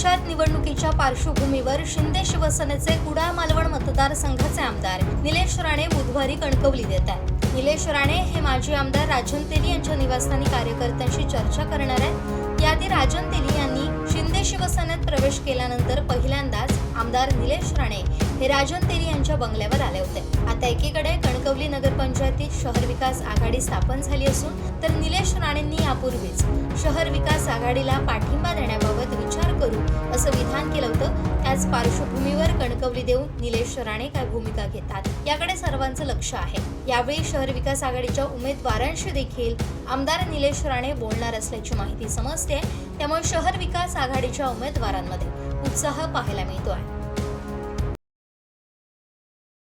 पंचायत निवडणुकीच्या पार्श्वभूमीवर शिंदे शिवसेनेचे कुडाळ मालवण मतदारसंघाचे आमदार निलेश राणे बुधवारी कणकवली देत आहेत. निलेश राणे हे माजी आमदार राजन तेली यांच्या निवासस्थानी कार्यकर्त्यांशी चर्चा करणार आहेत. याआधी राजन तेली यांनी शिंदे शिवसेनेत प्रवेश केल्यानंतर पहिल्यांदाच आमदार निलेश राणे हे राजन तेली यांच्या बंगल्यावर आले होते. आता एकीकडे कणकवली नगरपंचायतीत शहर विकास आघाडी स्थापन झाली असून तर निलेश राणेंनी यापूर्वीच शहर विकास आघाडीला पाठिंबा देण्याबाबत विचार असं विधान केलं होतं. त्याच पार्श्वभूमीवर कणकवली देऊन निलेश राणे काय भूमिका घेतात याकडे सर्वांचं लक्ष आहे. यावेळी शहर विकास आघाडीच्या उमेदवारांशी देखील आमदार निलेश राणे बोलणार असल्याची माहिती समजते. त्यामुळे शहर विकास आघाडीच्या उमेदवारांमध्ये उत्साह पाहायला मिळतो आहे